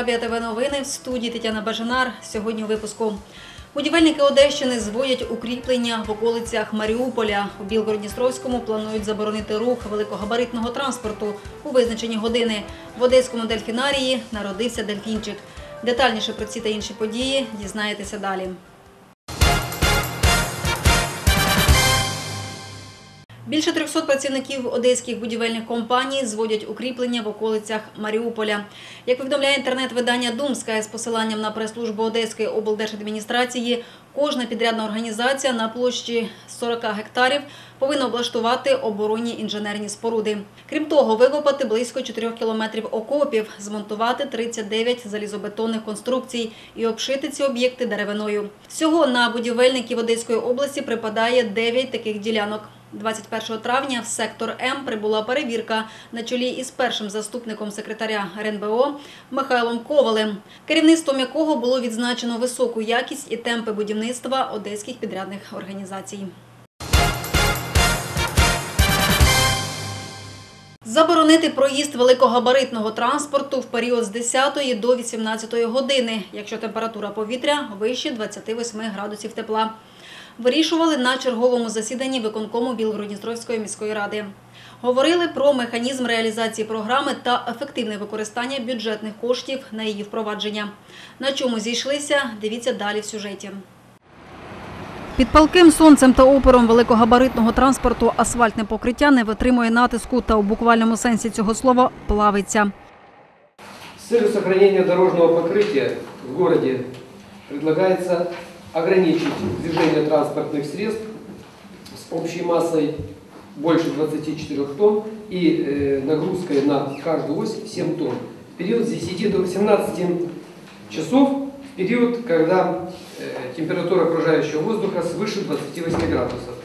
ефірі ТВ новини в студії Тетяна Бажанар. Сьогодні у випуску. Будівельники Одещини зводять укріплення в околицях Маріуполя. У Білгородністровському планують заборонити рух великогабаритного транспорту у визначені години. В Одеському дельфінарії народився дельфінчик. Детальніше про ці та інші події дізнаєтеся далі. Більше 300 працівників одеських будівельних компаній зводять укріплення в околицях Маріуполя. Як повідомляє інтернет-видання Думська з посиланням на прес-службу Одеської облдержадміністрації, кожна підрядна організація на площі 40 гектарів повинна облаштувати оборонні інженерні споруди. Крім того, викопати близько 4 кілометрів окопів, змонтувати 39 залізобетонних конструкцій і обшити ці об'єкти деревиною. Всього на будівельників Одеської області припадає 9 таких ділянок. 21 травня в сектор М прибула перевірка на чолі із першим заступником секретаря РНБО Михайлом Ковалем, керівництвом якого було відзначено високу якість і темпи будівництва одеських підрядних організацій. Заборонити проїзд великогабаритного транспорту в період з 10 до 18 години, якщо температура повітря вище 28 градусів тепла. Вирішували на черговому засіданні виконкому Білгородністровської міської ради. Говорили про механізм реалізації програми та ефективне використання бюджетних коштів на її впровадження. На чому зійшлися, дивіться далі в сюжеті. Під палким сонцем та опором великогабаритного транспорту асфальтне покриття не витримує натиску та у буквальному сенсі цього слова плавиться. С целью сохранения дорожного покрытия в городе предлагается ограничить движение транспортных средств с общей массой больше 24 тонн и э, нагрузкой на каждую ось 7 тонн. В период с 10 до 18 часов, в период, когда э, температура окружающего воздуха свыше 28 градусов.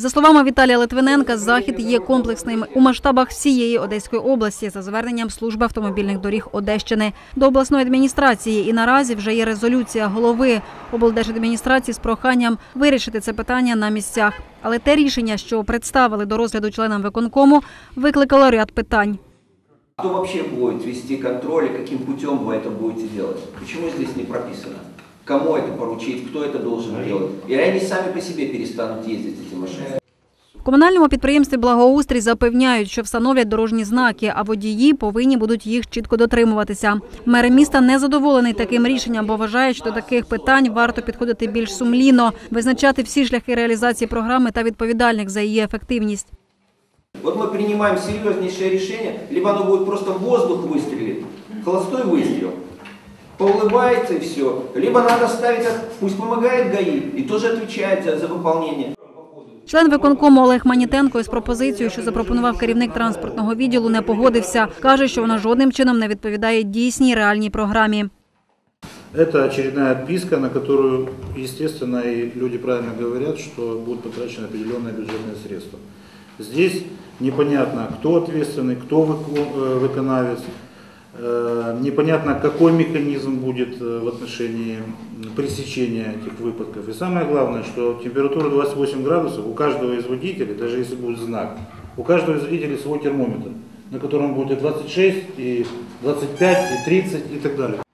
За словами Віталія Литвиненка, захід є комплексним у масштабах всієї Одеської області за зверненням служби автомобільних доріг Одещини до обласної адміністрації. І наразі вже є резолюція голови облдержадміністрації з проханням вирішити це питання на місцях. Але те рішення, що представили до розгляду членам виконкому, викликало ряд питань. Кто вообще будет вести контроль и каким путем вы это будете делать? Почему здесь не прописано? Кому это поручить, кто это должен делать? И они сами по себе перестанут ездить, эти машины. В комунальному підприємстві Благоустрій запевняють, що встановлять дорожні знаки, а водії повинні будуть їх чітко дотримуватися. Мер міста не задоволений таким рішенням, бо вважає, що до таких питань варто підходити більш сумлінно, визначати всі шляхи реалізації програми та відповідальних за її ефективність. Вот мы принимаем серьезнейшее решение, либо оно будет просто в воздух выстрелить, холостой выстрел, поулыбается и все. Либо надо ставить, как- пусть помогает ГАИ и тоже отвечает за, за выполнение. Член виконкому Олег Манітенко із пропозицією, що запропонував керівник транспортного відділу, не погодився. каже, що вона жодним чином не відповідає дійсній реальній програмі. Это очередная отписка, на которую, естественно, и люди правильно говорят, что будут потрачены определенные бюджетные средства. Здесь непонятно, кто ответственный, кто выко- э, выконавец, э, непонятно, какой механизм будет э, в отношении пресечения этих выпадков. И самое главное, что температура 28 градусов у каждого из водителей, даже если будет знак, у каждого из водителей свой термометр, на котором будет и 26, и 25, и 30 и так далее.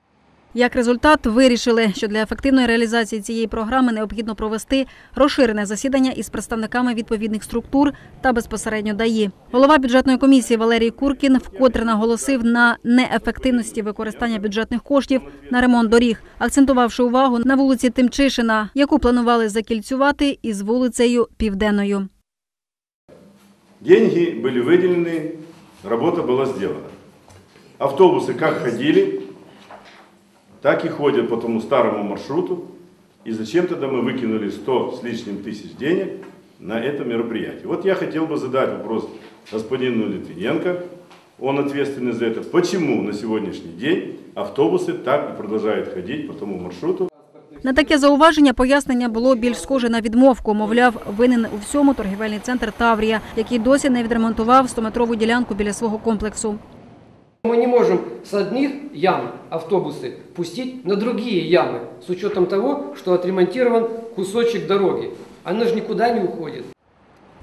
Як результат, вирішили, що для ефективної реалізації цієї програми необхідно провести розширене засідання із представниками відповідних структур та безпосередньо ДАІ. Голова бюджетної комісії Валерій Куркін вкотре наголосив на неефективності використання бюджетних коштів на ремонт доріг, акцентувавши увагу на вулиці Тимчишина, яку планували закільцювати із вулицею Південною. Деньги были выделены, работа была сделана. Автобусы как ходили, так и ходят по тому старому маршруту. И зачем тогда мы выкинули 100 с лишним тысяч денег на это мероприятие? Вот я хотел бы задать вопрос господину Литвиненко, он ответственный за это. Почему на сегодняшний день автобусы так и продолжают ходить по тому маршруту? На таке зауваження пояснення було більш схоже на відмовку. Мовляв, винен у всьому торгівельний центр Таврія, який досі не відремонтував 100-метрову ділянку біля свого комплексу. Мы не можем с одних ям автобусы пустить на другие ямы, с учетом того, что отремонтирован кусочек дороги. Оно же никуда не уходит.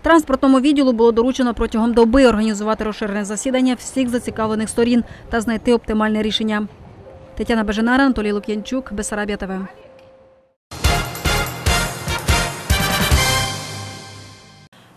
Транспортному відділу було доручено протягом доби організувати розширене засідання всіх зацікавлених сторін та знайти оптимальне рішення. Тетяна Беженара, Анатолій Лук'янчук, Бесарабія ТВ.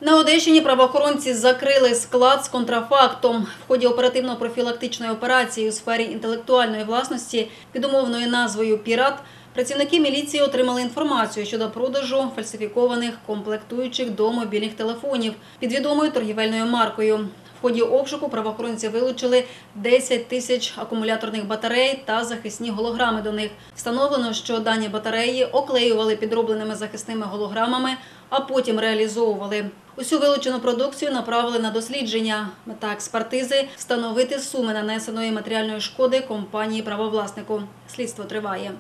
На Одещині правоохоронці закрили склад з контрафактом. В ході оперативно-профілактичної операції у сфері інтелектуальної власності під умовною назвою Пірат працівники міліції отримали інформацію щодо продажу фальсифікованих комплектуючих до мобільних телефонів під відомою торгівельною маркою. Ході обшуку правоохоронці вилучили 10 тисяч акумуляторних батарей та захисні голограми до них. Встановлено, що дані батареї оклеювали підробленими захисними голограмами, а потім реалізовували. Усю вилучену продукцію направили на дослідження. Мета експертизи – встановити суми нанесеної матеріальної шкоди компанії правовласнику. Слідство триває.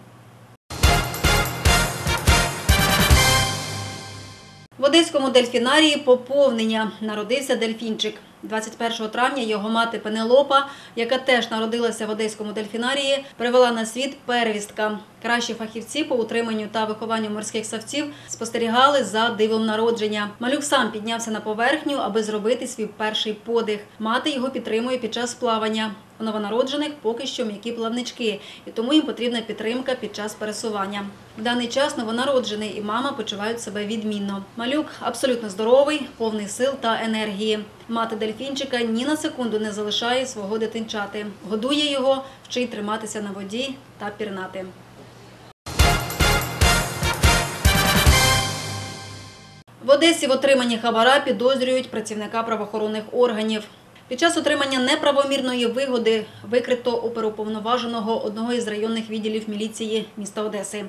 В Одеському дельфінарії поповнення народився дельфінчик. 21 травня його мати Пенелопа, яка теж народилася в Одеському дельфінарії, привела на світ первістка. Кращі фахівці по утриманню та вихованню морських савців спостерігали за дивом народження. Малюк сам піднявся на поверхню, аби зробити свій перший подих. Мати його підтримує під час плавання. У новонароджених поки що м'які плавнички, і тому їм потрібна підтримка під час пересування. В даний час новонароджений і мама почувають себе відмінно. Малюк абсолютно здоровий, повний сил та енергії. Мати дельфінчика ні на секунду не залишає свого дитинчати. Годує його, вчить триматися на воді та пірнати. В Одесі в отриманні хабара підозрюють працівника правоохоронних органів. Під час отримання неправомірної вигоди викрито оперуповноваженого одного із районних відділів міліції міста Одеси.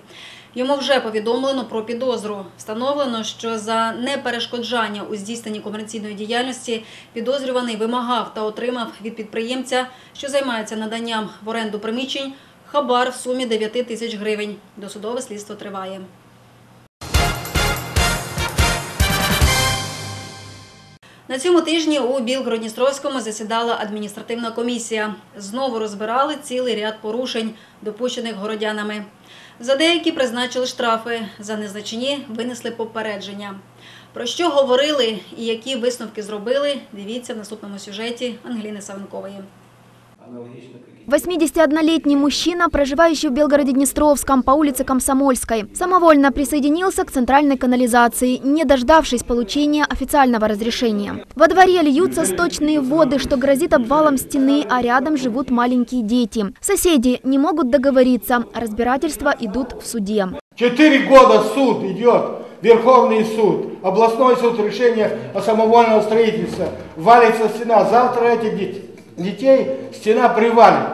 Йому вже повідомлено про підозру. Встановлено, що за неперешкоджання у здійсненні комерційної діяльності підозрюваний вимагав та отримав від підприємця, що займається наданням в оренду приміщень, хабар в сумі 9 тисяч гривень. Досудове слідство триває. На цьому тижні у Білгородністровському засідала адміністративна комісія. Знову розбирали цілий ряд порушень, допущених городянами. За деякі призначили штрафи, за незначні винесли попередження. Про що говорили і які висновки зробили, дивіться в наступному сюжеті Ангеліни Савенкової. 81-летний мужчина, проживающий в Белгороде-Днестровском по улице Комсомольской, самовольно присоединился к центральной канализации, не дождавшись получения официального разрешения. Во дворе льются сточные воды, что грозит обвалом стены, а рядом живут маленькие дети. Соседи не могут договориться, разбирательства идут в суде. Четыре года суд идет, Верховный суд, областной суд решение о самовольном строительстве. Валится стена. Завтра этих дет- детей стена привалит.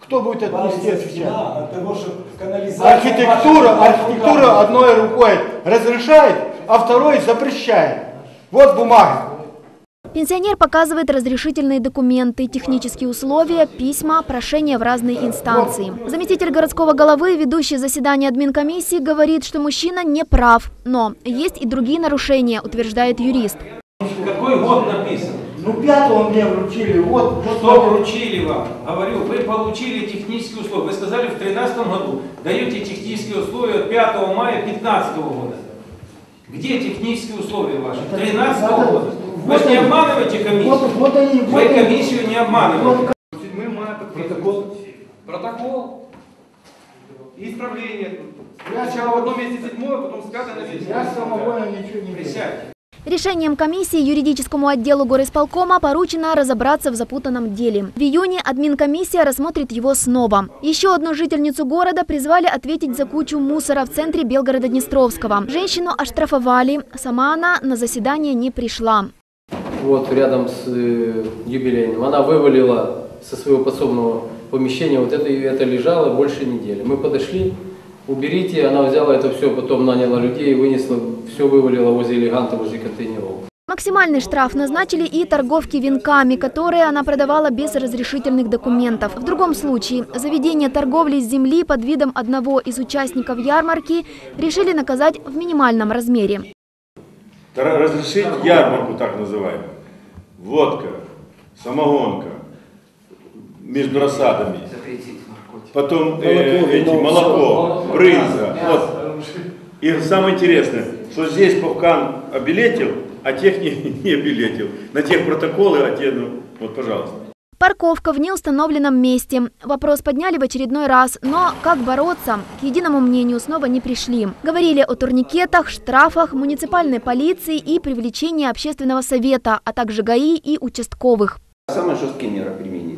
Кто будет это нести отвечать? Архитектура, архитектура одной рукой разрешает, а второй запрещает. Вот бумага. Пенсионер показывает разрешительные документы, технические условия, письма, прошения в разные инстанции. Заместитель городского головы, ведущий заседание админкомиссии, говорит, что мужчина не прав. Но есть и другие нарушения, утверждает юрист. Какой год написан? Ну пятого мне вручили, вот, вот Что вручили вам? Говорю, вы получили технические условия. Вы сказали в 2013 году даете технические условия от 5 мая 2015 года. Где технические условия ваши? 2013 года. Вы же не обманываете комиссию. Вот, вот они, вот Вы они. комиссию не обманываете. Мы маємо протокол. Протокол. Исправление. Я Сначала в одном месте седьмое, потом с пятой на седьмое. Я самовольно ничего не. Присядьте. Решением комиссии юридическому отделу горисполкома поручено разобраться в запутанном деле. В июне админкомиссия рассмотрит его снова. Еще одну жительницу города призвали ответить за кучу мусора в центре Белгорода-Днестровского. Женщину оштрафовали, сама она на заседание не пришла. Вот рядом с э, юбилейным. Она вывалила со своего подсобного помещения, вот это, это лежало больше недели. Мы подошли, уберите, она взяла это все, потом наняла людей, вынесла, все вывалила возле элеганта, возле контейнеров. Максимальный штраф назначили и торговке венками, которые она продавала без разрешительных документов. В другом случае заведение торговли с земли под видом одного из участников ярмарки решили наказать в минимальном размере. Ра- Разрешить ярмарку, так называемую. Водка, самогонка между рассадами. Потом э, эти, молоко, брынза. Вот. И самое интересное, что здесь Павкан обилетил, а тех не, не билетил. На тех протоколы, а те, ну, вот, пожалуйста. Парковка в неустановленном месте. Вопрос подняли в очередной раз, но как бороться, к единому мнению снова не пришли. Говорили о турникетах, штрафах, муниципальной полиции и привлечении общественного совета, а также ГАИ и участковых. Самые жесткие меры применить.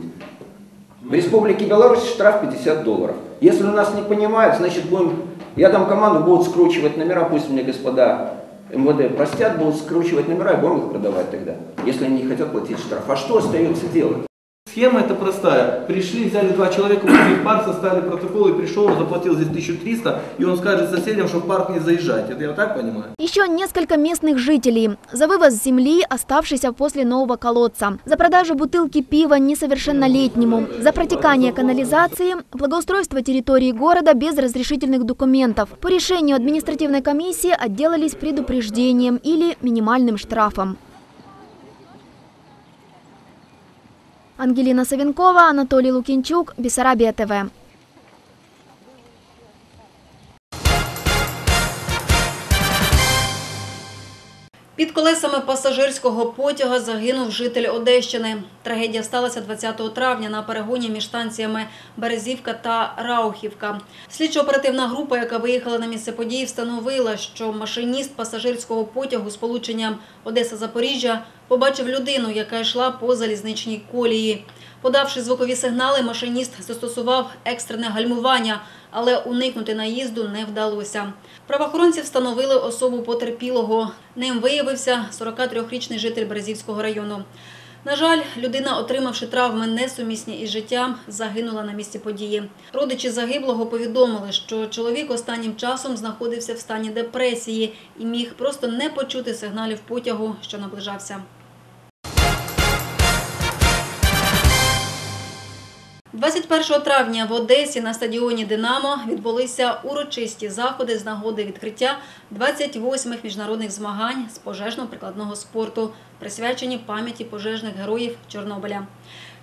В Республике Беларусь штраф 50 долларов. Если у нас не понимают, значит будем, я дам команду, будут скручивать номера, пусть мне господа МВД простят, будут скручивать номера и будем их продавать тогда, если они не хотят платить штраф. А что остается делать? Схема это простая. Пришли, взяли два человека, вышли в парк, составили протокол и пришел, он заплатил здесь 1300, и он скажет соседям, что в парк не заезжать. Это я так понимаю? Еще несколько местных жителей. За вывоз земли, оставшейся после нового колодца. За продажу бутылки пива несовершеннолетнему. За протекание канализации, благоустройство территории города без разрешительных документов. По решению административной комиссии отделались предупреждением или минимальным штрафом. Ангелина Савінкова, Анатолій Лукінчук, Бісарабія ТВ. Під колесами пасажирського потяга загинув житель Одещини. Трагедія сталася 20 травня на перегоні між станціями Березівка та Раухівка. Слідчо-оперативна група, яка виїхала на місце події, встановила, що машиніст пасажирського потягу з полученням Одеса-Запоріжжя побачив людину, яка йшла по залізничній колії. Подавши звукові сигнали, машиніст застосував екстрене гальмування, але уникнути наїзду не вдалося. Правоохоронці встановили особу потерпілого. Ним виявився 43-річний житель Березівського району. На жаль, людина, отримавши травми несумісні із життям, загинула на місці події. Родичі загиблого повідомили, що чоловік останнім часом знаходився в стані депресії і міг просто не почути сигналів потягу, що наближався. 21 травня в Одесі на стадіоні «Динамо» відбулися урочисті заходи з нагоди відкриття 28-х міжнародних змагань з пожежно-прикладного спорту, присвячені пам'яті пожежних героїв Чорнобиля.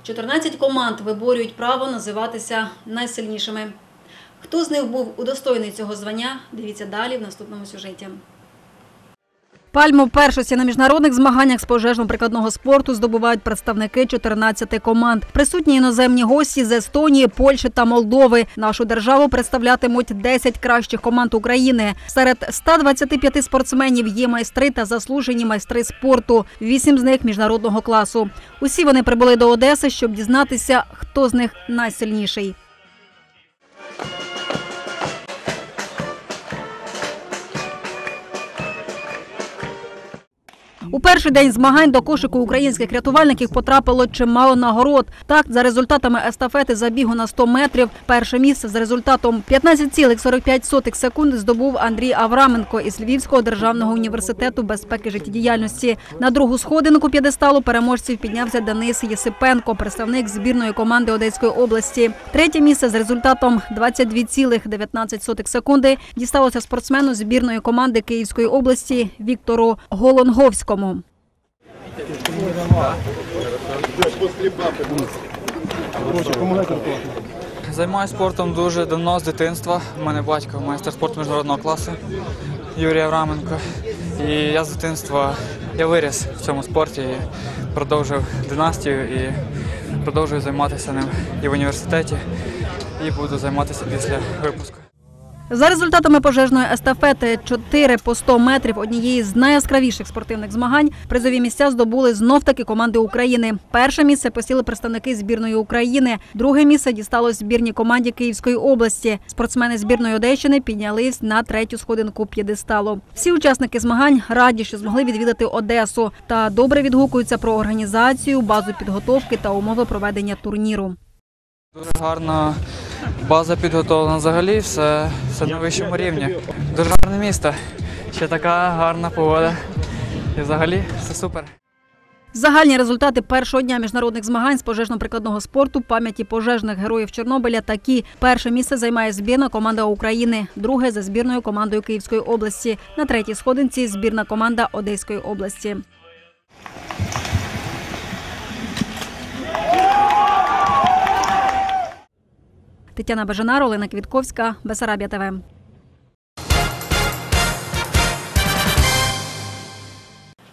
14 команд виборюють право називатися найсильнішими. Хто з них був удостоєний цього звання, дивіться далі в наступному сюжеті. Пальму першості на міжнародних змаганнях з пожежно-прикладного спорту здобувають представники 14 команд. Присутні іноземні гості з Естонії, Польщі та Молдови. Нашу державу представлятимуть 10 кращих команд України. Серед 125 спортсменів є майстри та заслужені майстри спорту. Вісім з них міжнародного класу. Усі вони прибули до Одеси, щоб дізнатися, хто з них найсильніший. У перший день змагань до кошику українських рятувальників потрапило чимало нагород. Так, за результатами естафети забігу на 100 метрів, перше місце з результатом 15,45 секунд здобув Андрій Авраменко із Львівського державного університету безпеки життєдіяльності. На другу сходинку п'єдесталу переможців піднявся Денис Єсипенко, представник збірної команди Одеської області. Третє місце з результатом 22,19 секунди дісталося спортсмену збірної команди Київської області Віктору Голонговському. Займаюся спортом дуже давно з дитинства. У мене батько майстер спорту міжнародного класу Юрій Авраменко. І я з дитинства я виріс в цьому спорті і продовжив династію і продовжую займатися ним і в університеті, і буду займатися після випуску. За результатами пожежної естафети 4 по 100 метрів однієї з найяскравіших спортивних змагань призові місця здобули знов таки команди України. Перше місце посіли представники збірної України. Друге місце дісталось збірній команді Київської області. Спортсмени збірної Одещини піднялись на третю сходинку п'єдесталу. Всі учасники змагань раді, що змогли відвідати Одесу та добре відгукуються про організацію, базу підготовки та умови проведення турніру. Дуже гарна база підготовлена взагалі, все, все на вищому рівні. Дуже гарне місто. Ще така гарна погода. І взагалі все супер. Загальні результати першого дня міжнародних змагань з пожежно-прикладного спорту пам'яті пожежних героїв Чорнобиля такі. Перше місце займає збірна команда України, друге за збірною командою Київської області. На третій сходинці збірна команда Одеської області. Тетяна Бажанар, Олена Квітковська, Бесарабія ТВ.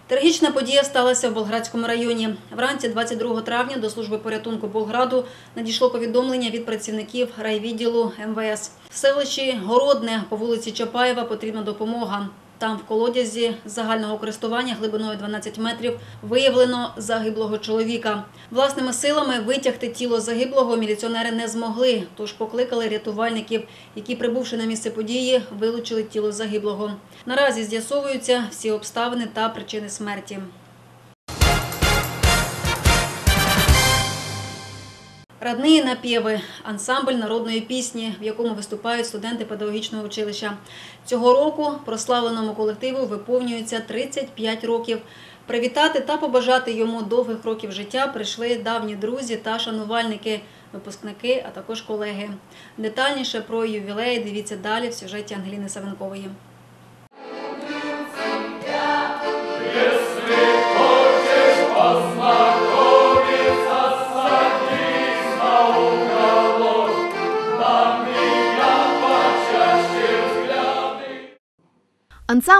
Трагічна подія сталася в Болградському районі. Вранці 22 травня до служби порятунку Болграду надійшло повідомлення від працівників райвідділу МВС. В селищі Городне по вулиці Чапаєва потрібна допомога. Там в колодязі загального користування глибиною 12 метрів виявлено загиблого чоловіка. Власними силами витягти тіло загиблого міліціонери не змогли, тож покликали рятувальників, які, прибувши на місце події, вилучили тіло загиблого. Наразі з'ясовуються всі обставини та причини смерті. Радні напєви – ансамбль народної пісні, в якому виступають студенти педагогічного училища. Цього року прославленому колективу виповнюється 35 років. Привітати та побажати йому довгих років життя прийшли давні друзі та шанувальники, випускники, а також колеги. Детальніше про ювілей дивіться далі в сюжеті Ангеліни Савенкової.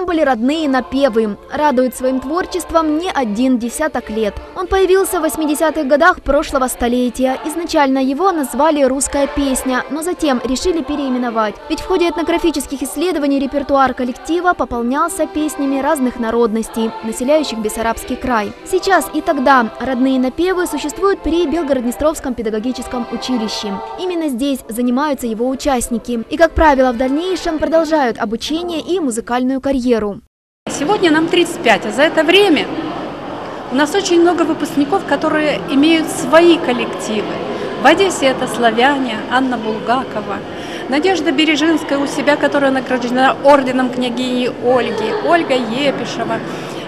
Ансамбль «Родные напевы» радует своим творчеством не один десяток лет. Он появился в 80-х годах прошлого столетия. Изначально его назвали «Русская песня», но затем решили переименовать. Ведь в ходе этнографических исследований репертуар коллектива пополнялся песнями разных народностей, населяющих Бессарабский край. Сейчас и тогда «Родные напевы» существуют при Белгород-Днестровском педагогическом училище. Именно здесь занимаются его участники. И, как правило, в дальнейшем продолжают обучение и музыкальную карьеру. Сегодня нам 35, а за это время у нас очень много выпускников, которые имеют свои коллективы. В Одессе это славяне, Анна Булгакова, Надежда Бережинская у себя, которая награждена орденом княгини Ольги, Ольга Епишева,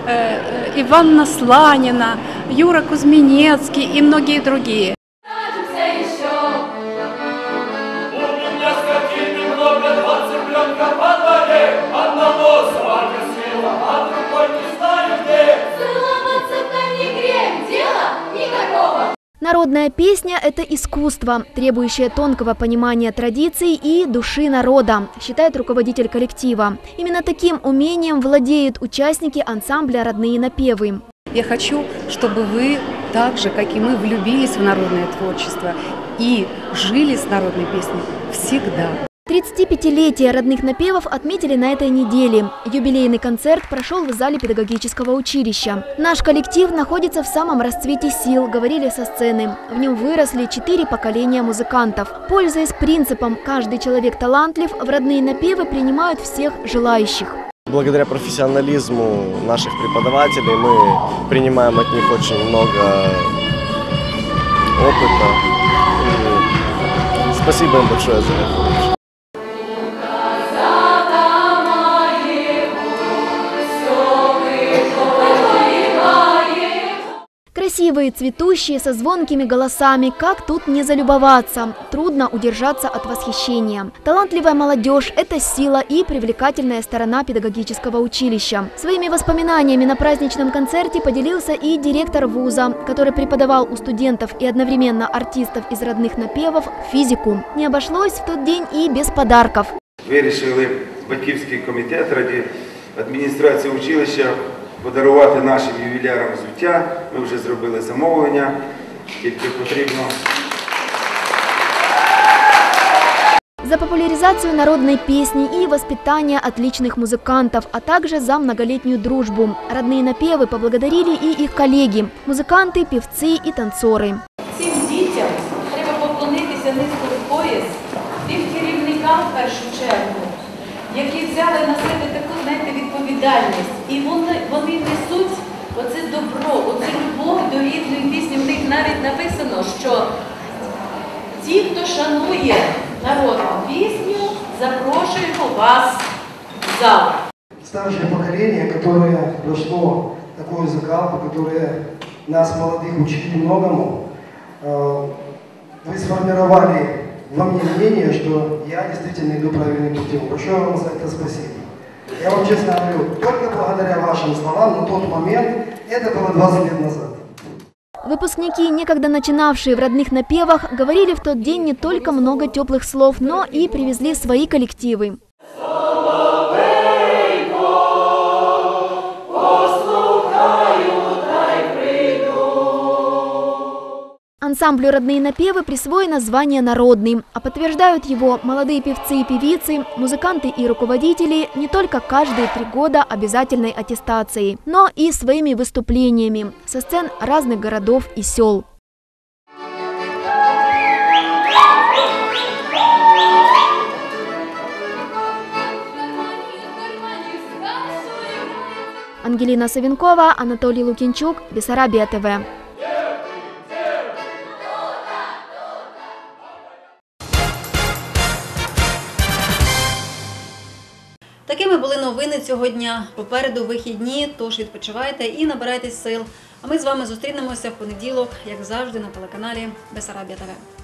э, э, Иванна Сланина, Юра Кузьминецкий и многие другие. Народная песня – это искусство, требующее тонкого понимания традиций и души народа, считает руководитель коллектива. Именно таким умением владеют участники ансамбля «Родные напевы». Я хочу, чтобы вы так же, как и мы, влюбились в народное творчество и жили с народной песней всегда. 35-летие родных напевов отметили на этой неделе. Юбилейный концерт прошел в зале педагогического училища. Наш коллектив находится в самом расцвете сил, говорили со сцены. В нем выросли четыре поколения музыкантов. Пользуясь принципом «каждый человек талантлив», в родные напевы принимают всех желающих. Благодаря профессионализму наших преподавателей мы принимаем от них очень много опыта. И спасибо им большое за это. Красивые, цветущие, со звонкими голосами. Как тут не залюбоваться? Трудно удержаться от восхищения. Талантливая молодежь – это сила и привлекательная сторона педагогического училища. Своими воспоминаниями на праздничном концерте поделился и директор вуза, который преподавал у студентов и одновременно артистов из родных напевов физику. Не обошлось в тот день и без подарков. Вирішили батьківський комітет раді адміністрації училища подарувати нашим ювілярам взуття. Ми вже зробили замовлення, тільки потрібно. За популяризацию народной песни и воспитание отличных музыкантов, а также за многолетнюю дружбу. Родные напевы поблагодарили и их коллеги – музыканты, певцы и танцоры. Цим дітям треба поклонитися низько в пояс тим керівникам в першу чергу, які взяли на себе таку знаєте, відповідальність. І вони, вони несуть оце добро, оце любов до рідної пісні. В них навіть написано, що ті, хто шанує народну пісню, запрошуємо вас в зал. старшее поколение, которое прошло такую закалку, которое нас, молодых, учили многому, э, вы сформировали во мне мнение, что я действительно иду правильным путем. Большое вам за это спасибо. Я вам честно говорю, только благодаря вашим словам на тот момент, это было 20 лет назад. Выпускники, некогда начинавшие в родных напевах, говорили в тот день не только много теплых слов, но и привезли свои коллективы. Ансамблю «Родные напевы» присвоено звание «Народный», а подтверждают его молодые певцы и певицы, музыканты и руководители не только каждые три года обязательной аттестацией, но и своими выступлениями со сцен разных городов и сел. Ангелина Савенкова, Анатолий Лукинчук, Бессарабия ТВ. Такими були новини цього дня. Попереду вихідні, тож відпочивайте і набирайтесь сил. А ми з вами зустрінемося в понеділок, як завжди, на телеканалі Бесарабія ТВ.